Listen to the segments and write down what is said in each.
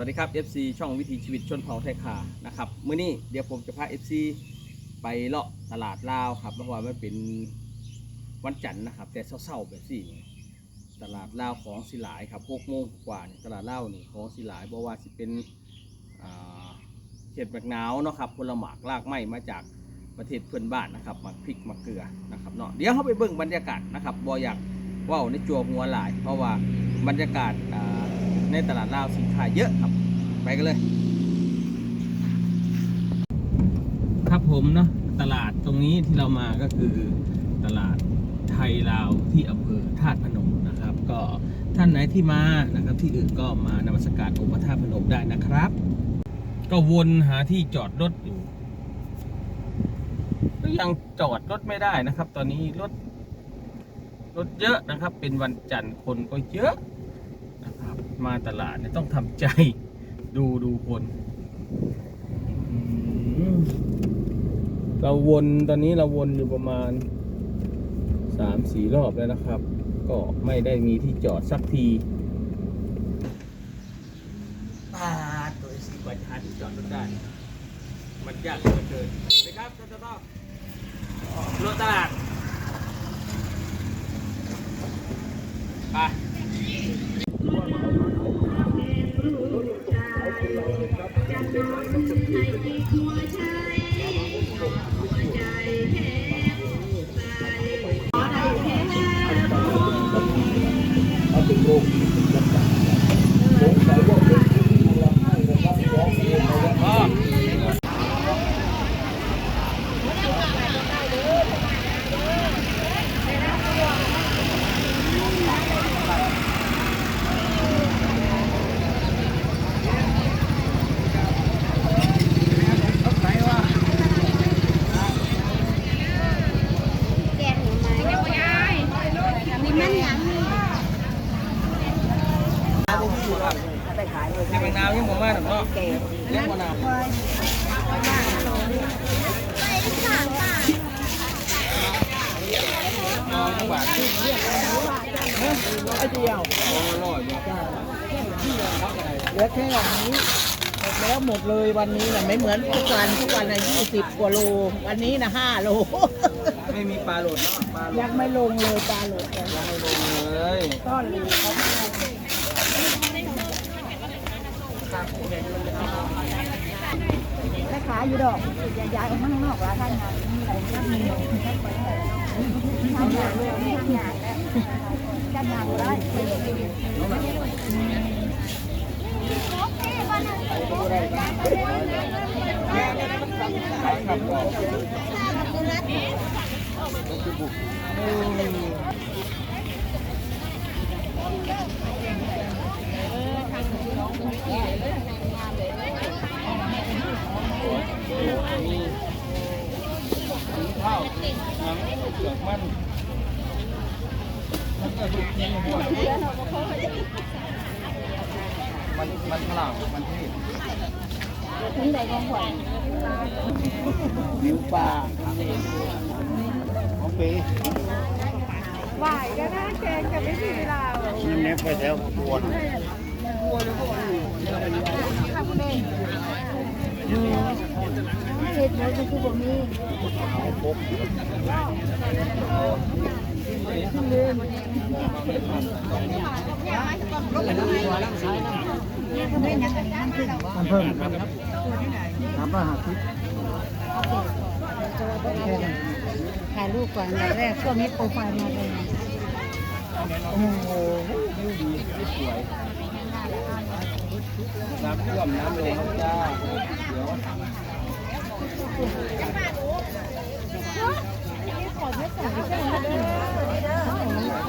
วัสดีครับ FC ช่องวิถีชีวิตชนเผ่าไทยขานะครับมื้อนี้เดี๋ยวผมจะพา FC ไปเลาะตลาดลาวครับเพราะว่ามันเป็นวันจันทร์นะครับ แต่เศร้าๆแบบสี่นี่ตลาดลาวของสิหลายครับหกโมงกว่าเนี่ยตลาดลาวนี่ของสิหลายเพราะว่าสิเป็นเขตแบบหนาวเนาะครับผลหมากลากไม้มาจากประเทศเพื่อนบ้านนะครับมาพริกมาเกลือนะครับเนาะเดี๋ยวเขาไปเบิ่งบรรยากาศนะครับบ่อยากว่าวในจัวหัวหลาย เพราะว่าบรรยากาศอ่า ในตลาดลาวสินค้าเยอะครับ ไปกันเลย ครับผมเนาะตลาดตรงนี้ที่เรามาก็คือตลาดไทยลาวที่อำเภอธาตุพนมนะครับ ก็ท่านไหนที่มานะครับที่อื่นก็มานมัสการองค์พระธาตุพนมได้นะครับ ก็วนหาที่จอดรถอยู่ก็ยังจอดรถไม่ได้นะครับ ตอนนี้รถรถเยอะนะครับ เป็นวันจันทร์คนก็เยอะ มาตลาดเนี่ยต้องทำใจดูดูคนเราวนตอนนี้เราวนอยู่ประมาณสามสี่รอบแล้วนะครับ ก็ไม่ได้มีที่จอดสักทีปาตัวสีกว่าจะหาที่จอดรถได้ มันยากเหลือเกินสวัสดีครับท่านต้อรถตลาดไป แก ดียวโอ้ร้อยบาทเหลือแค่อย่างนี้หมดแล้วหมดเลยวันนี้นะไม่เหมือนทุกวันทุกวันนะยี่สิบกว่าโล วันนี้นะห้าโล ไม่มีปลาโหลดเนาะปลาโหลยัดงไม่ลงเลยปลาโหลดยังไม่ลงเลยก้อนเลยเขาไม่ลงแม่ขาอยู่ดอกย้ายออกมาข้างนอกร้านท่านงานมีอะไรท่านมีท่านไปท่านงานเลยท่านงาน แล้วท่านงานได้ ข้าวหนังเผือกมัน มันก็ดูเพี้ยนหัวมันมันฝรั่งมันทศถึงไหนกองขวัญวิวป่าของปีไหวก็ได้แกงจะไม่มีเรามันเน็บไปแล้วปวดเห็ดแล้วก็คือบ่มี เพิ่มครับถามว่าหาทิศถ่ายรูปก่อนแรกช่วงนี้โปรไฟล์มาเลยโอ้โหวิวดีสวยน้ำท่วมน้ำลงจ้าเดี๋ยวพี่ใส่ใช่ไหม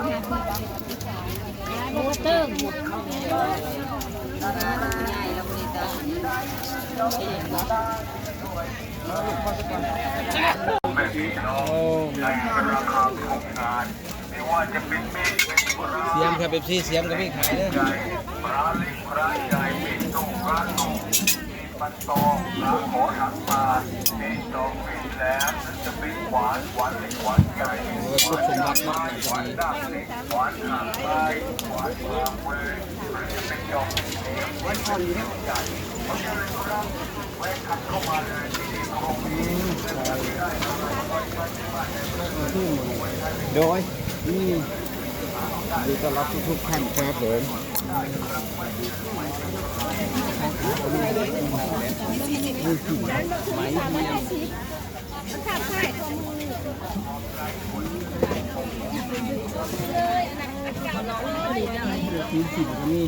ครับสิครับร้านเขาเล่ มันไหนแล้วบอกเขาไม่ใช่ไปเบิ่งนี่เลยโมเตอร์เสียมครับเอฟซีเสียมก็มีขายเด้อโอ้ยพุทธสมบัติเนาะจะดีโดยนี่ดีต้อนรับทุกๆท่านครับผม มีสิบก็มี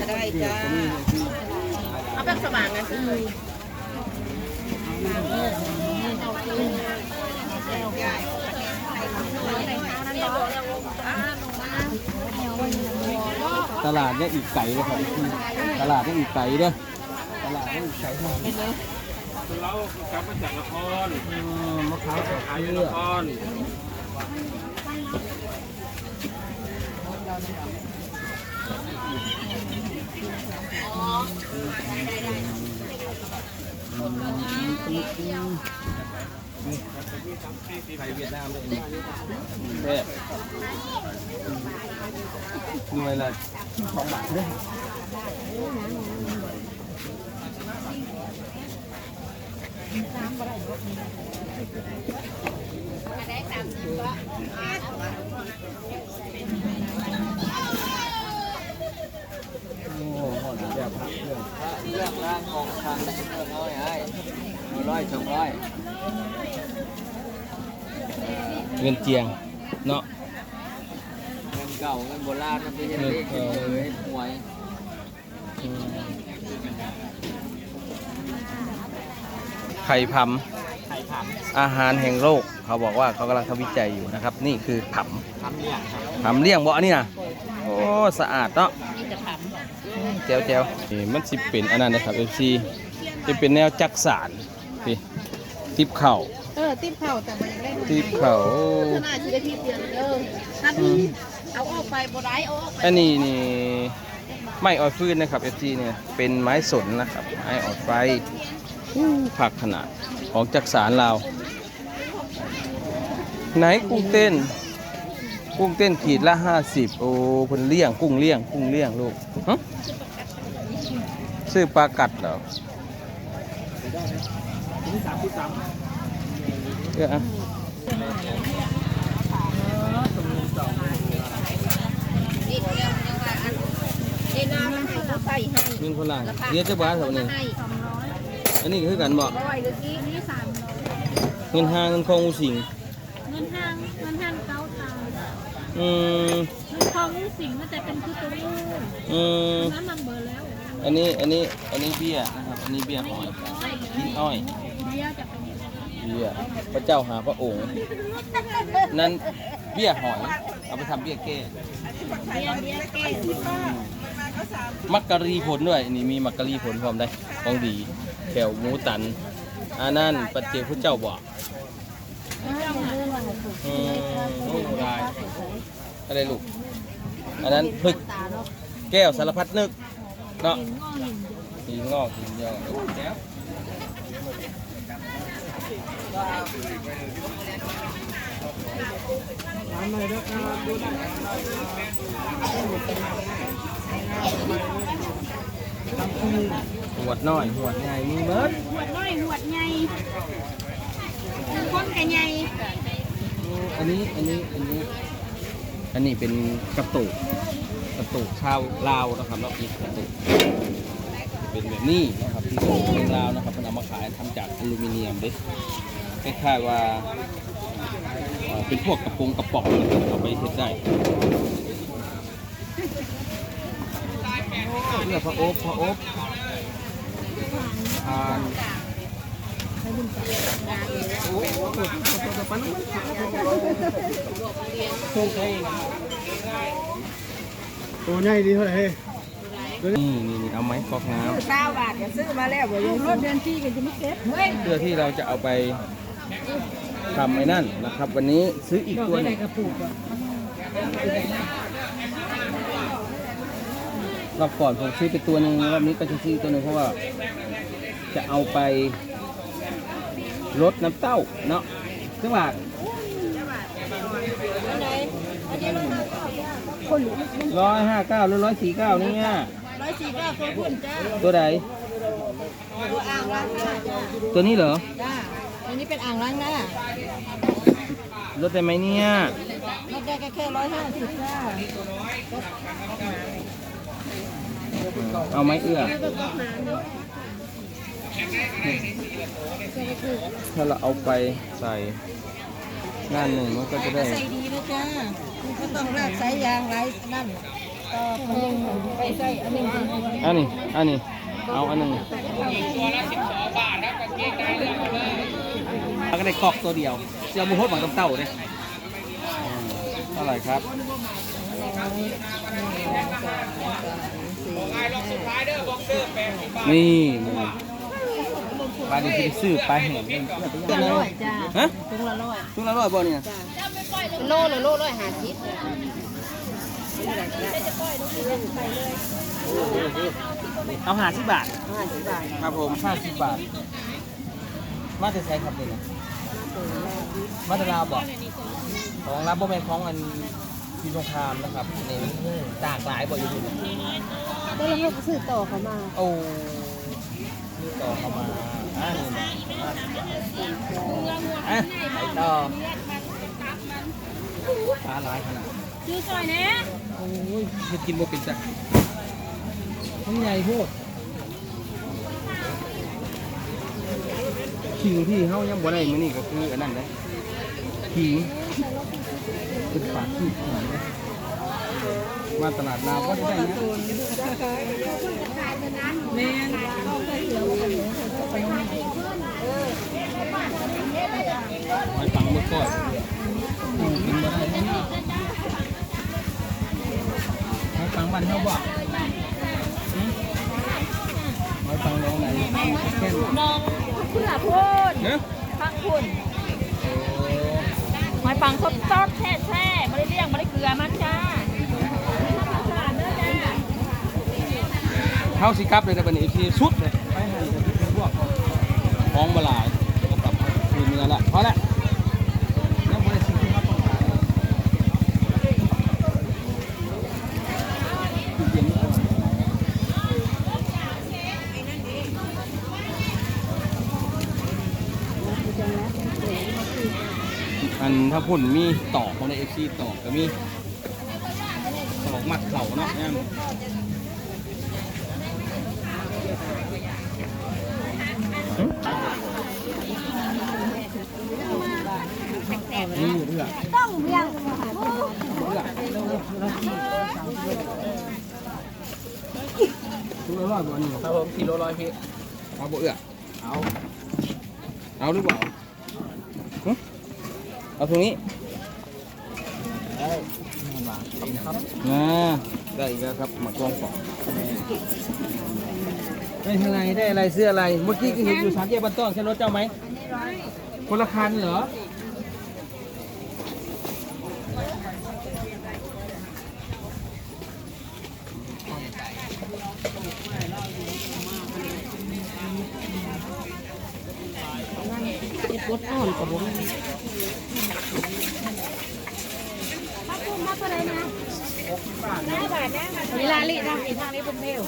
จะได้จ้าเอาแบบสว่างกันสิ ตลาดเนี่ยอีกไก่เลยครับพี่ตลาดเนี่ยอีกไก่เด้อตลาดเนี่ยอีกไก่เนาะเรากลับมาจากนครเออมะพร้าวกับขายอยู่เลืนอกคร ไทยเวียดนามเลยเนี่แซ่บหน่วยละสองบาทเด้อโอ้โหเดี๋ยวพักเรื่องเลือกร่างของทางเลือกน้อยไอ้ร้อยสองร้อย เงินเจียงเนาะเงินเก่าเงินโบราณมันเป็นยังไงเออเฮ็ดหวยอืมไข่ผำอาหารแห่งโลก เขาบอกว่าเขากำลังทำวิจัยอยู่นะครับ นี่คือผำทำเนี่ยครับผำเลี้ยงบ่อันนี่นะโอ้สะอาดเนาะแจ๋วแจ๋วนี่มันสิเป็นอันนั้นนะครับ FC จะเป็นแนวจักสารนี่ ทิปเข่าเออติ๊บเข่าแต่มันยังได้ดูทิปเข่าขนาดชีวิตที่เปลี่ยนเด้อถ้าอืมเอาออกไปบ่ได้เอาออกไปอันนี้นี่ไม้ออยฟืนนะครับ FG เนี่ยเป็นไม้สนนะครับไม้ออยไฟอู้ผักขนาดของจักสารลาวไหนกุ้งเต้น กุ้งเต้นขีดละห้าสิบโอ้เพิ่นเลี้ยงกุ้งเลี้ยงกุ้งเลี้ยงลูกฮะซื้อปลากัดเหรอ เอออะนี่เดียวยังว่าอันนี่น้ำมันให้เขาใส่ให้มินคนละเรียกเจ้าบ้านแถวนี้ให้อันนี้คือกันบ่ร้อยหรือกี่นี่สามร้อยเงินห้างเงินคองอูสิงเงินห้างเงินห้างเก้าตาอืมเงินทองลูกสิงห์มันจะเป็นคือตัวลูกอืมนั้นมันเบอร์แล้ว อันนี้อันนี้อันนี้เบี้ยนะครับ อันนี้เบี้ยหอยกินอ้อยเบี้ยจะเป็น เบี้ยพระเจ้าหาพระองค์นั่นเบี้ยหอย เอาไปทำเบี้ยแก้เบี้ยเบี้ยแก้มักกะรีผลด้วยนี่มีมักกะรีผลพร้อมได้ของดีแถวหมูตันอันนั้นปัจเจกพระเจ้าบอกอืมโอ้ลายอะไรลูกอันนั้นพึกแก้วสารพัดนึกเนาะงอหินหินงอกหินยองโอ้แจ๋ว หัวดน้อยหัวดใหญ่มีเบิดหวดน้อยหวดใหญ่คนกับใหญ่อันนี้อันนี้อันนี้ อันนี้เป็นกระตุกกระตุกชาวลาวนะครับเนาะนี่กระตุกเป็นแบบนี้นะครับที่คนลาวนะครับมันเอามาขายทำจากอลูมิเนียมเด้ คล้ายๆว่าเป็นพวกกระปงกระป๋องนะครับเอาไปเฮ็ดได้เลือพระโอ๊บพระโอ๊บทานโอ้โหปันโชคดีตัวใหญ่ดีเท่าไหร่เฮ้ยนี่นี่เอาไหมกอกน้เก้าบาทก็ซื้อมาแล้วบ่ยังรถเดือนที่ก็จะไม่เก็บเฮ้ยเพื่อที่เราจะเอาไป ทำไอ้นั่นนะครับ วันนี้ซื้ออีกตัวหนึงรอบก่อนผมซื้อไปตัวหนึ่งรอบนี้ก็จะซื้อตัวหนึ่งเพราะว่า จะเอาไปลดน้ำเต้าเนาะซึ่งว่าคนหรือร้อยห้าเก้าหรือร้อยสี่เก้านี่เนี่ยร้อยสี่เก้าตัวคุณจ้าตัวใดตัวอ่างล้านจ้าตัวนี้เหรอจ้า อันนี้เป็นอ่างล้างหน้าลดได้ไหมเนี่ยลดได้แค่แค่ร้อยห้าสิบจ้าเอาไหมเอื้อถ้าเราเอาไปใส่งานหนึ่งมันก็จะได้ใส่ดีนะจ้าคุณก็ต้องลากสายยางไรนั่นต่อไปยังไปใส่อันหนึ่งอันนี้ อันนี้ เอาอันหนึ่งแล้ว ก็ได้คอกตัวเดียวเจ้าบุพดหวังกับเต่าเลยเท่าไหร่ครับนี่นี่ปลาดิบที่ซื้อปลาแห้งเล่นละร้อยจ้าฮะถุงละร้อยทุกละร้อยบ่เนี่ยโลละโลร้อยห้าสิบเอาหาสิบบาทห้าสิบบาท ครับผมห้าสิบบาท มาจะใช้ครับเนี่ย มาจะลาวบอกของรับบ่แม่นของอันพิสงครามนะครับนี่จากหลายบ่อยู่ดีก็แล้วเขาก็ซื้อต่อเขามาโอ้นี่ต่อเข้ามาอ่านี่นะอะไปต่อปลาหลายขนาดชื่อซอยนะโอ้ยจะกินบ่เป็นจ้ะมันใหญ่โพด ขิงที่เฮายังบ่ได้มื้อนี้ก็คืออันนั้นเด้ขิงเป็นปากขิงนะมาตลาดลาวก็ได้นะหอยปังเมื่อก่อนอืมกินบ่ได้นะหอยปังบ้านเฮาบ่หืมหอยปังน้องไหนแค่นน้อง คุณล่ะพูดเนอะฟังคุณโอ้หอยปังสดสดแท้แท้ไม่ได้เลี้ยงไม่ได้เกลือมันจ้าเข้าสิกลับเลยแต่บัดนี้ทีสุดเลยไปหันจะเป็นพวกของบหลายก็กลับคืนเนื้อละพอละยังบ่ได้สิ่งที่เราต้องการเย็นก่อน หุ่นมีตอกของในเอฟซีตอกก็มีตอกมัดเข่าเนาะแอมนี่เพื่อต้องเลี้ยงเพื่อทุกร้อยบ่นี่ครับผมสี่โลร้อยพี่เอาบ่เอือเอา เอาหรือเปล่าหึ เอาตรงนี้ได้ครับนะได้อีกแล้วครับหมากรองของได้ทางไงได้อะไรเสื้ออะไร เมื่อกี้ก็เห็นอยู่สามแยกบ้านต้อนใช่รถเจ้าไหมคนละคันเหรอ กดอ่อนกับผมเวลาลีทางอีทางนี้เป็นเมล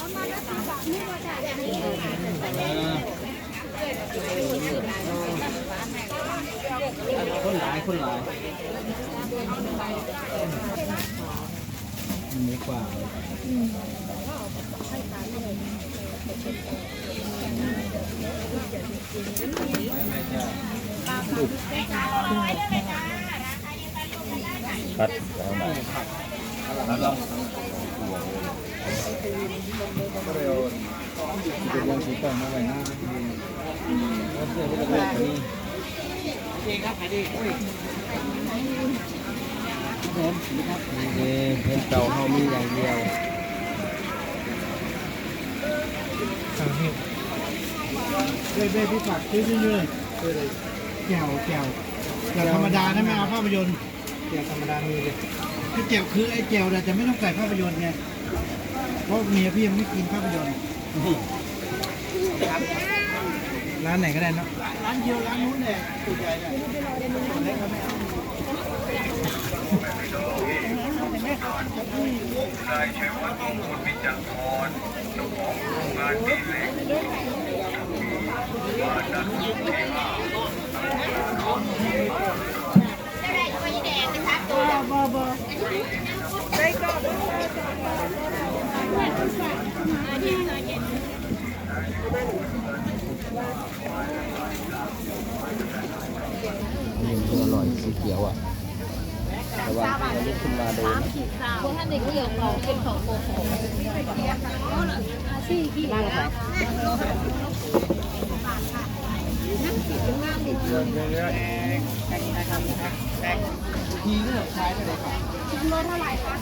คนหลายคนหลายมีกว่า พัดแล้วมาพัดลงเป็นยังสีต่างมาไหวหน้าเสื้อที่เราเลือกนี่โอเคครับขายดีผมนะครับเเพนเก่าเขามีอย่างเดียวเบ้เบ้พี่ฝากซื้อเรื่อยๆ แก้วแก้วแก้วธรรมดานะไม่เอาภาพยนตร์แก้วธรรมดามีเลยคือแก้วคือไอ้แก้วเนี่ยจะไม่ต้องใส่ภาพยนตร์ไงเพราะเมียพี่ยังไม่กินภาพยนตร์ร้านไหนก็ได้เนาะร้านเดียวร้านนู้นเนี่ยตัวใหญ่เนี่ยนี่มันอร่ อยสีเขียวอะ ระวังลุกขึ้นมาโดนพวกท่านเด็กเกี่ยวเราเป็นของโกโก้สี่กี่บาททีนี่แบบใช้ไปเลยครับรถเท่าไหร่คะ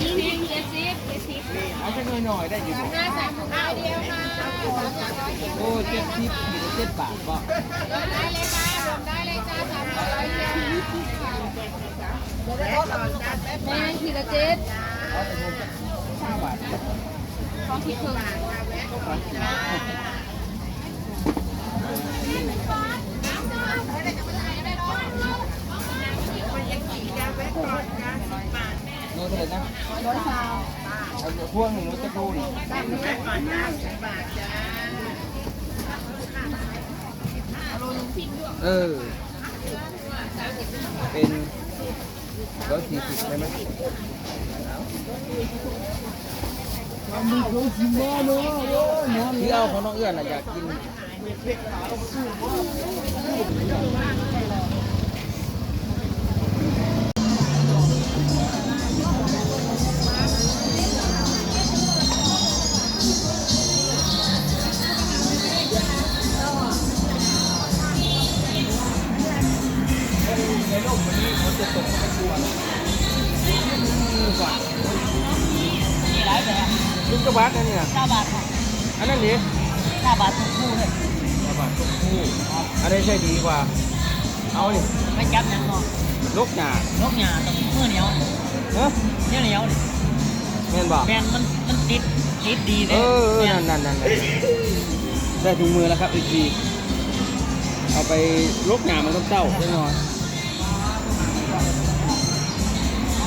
ยี่สิบเจ็ดสิบเจ็ดสิบเอาสักหน่อยๆได้อยู่บ่ห้าสามห้าเดียวค่ะโอ้เจ็ดสิบขีดละเจ็ดบาทบ่ได้เลยจ้ารวมได้เลยจ้า แม่ขีละเจ็ดของขีดครึ่งโลเท่าไหร่นะร้อยสาวเอาพวงหนึ่งรถจะดูดิเออ เป็นร้อยสี่สิบใช่ไหมที่เอาของน้องเอื้อนน่ะอยากกิน ลูกกระบาดนะเนี่ยเก้าบาทค่ะอันนั้นดิเก้าบาททุกคู่เลยกระบาดตัวผู้อันนี้ใช่ดีกว่า เอาดิไม่จับยังเนาะลูกหนานกหยาต้องมือเหนียวเนอะเหนียวเหนียวแม่นบอกแมนมันมันติดติดดีเอเลยอนั่นนั่นนั่นนั่นได้ถุงมือแล้วครับอีกทีเอาไปลูกหนามันต้องเจ้าแน่นอน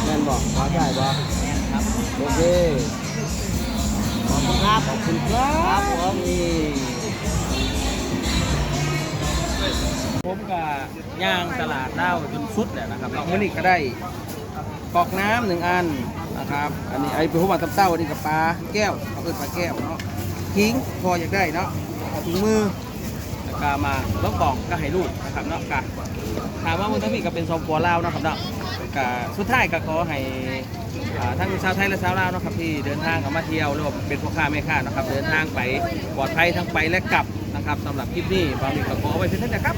แม่นบอกขอจ่ายบอกครับโอเคขอบ คุณครับขอบคุณครับผมนี่ผมกับย่างตลาดเล่าจนสุดแล้วนะครับเราเมื่อนี้ก็ได้กอกน้ำหนึ่งอันนะครับ อันนี้ไอ้เป็นหัวตับเต้าอันนี้กับปลาแก้วเขาเป็นปลาแก้วเนาะทิ้งพออยากได้เนาะเอาถุงมือแล้วก็มาแล้วกล่องก็ให้ลูกนะครับเนาะกะถามว่ามันทำอีก็เป็นซอมปัวลาวนะครับเนาะ ก็สุดท้ายก็ขอให้อ่าทั้งชาวไทยและชาวลาวเนาะครับที่เดินทางออกมาเที่ยวหรือว่าเป็นพ่อค้าแม่ค้านะครับเดินทางไปปลอดภัยทั้งไปและกลับนะครับสำหรับคลิปนี้บางทีก็ขอไว้เพียงเท่านี้ครับ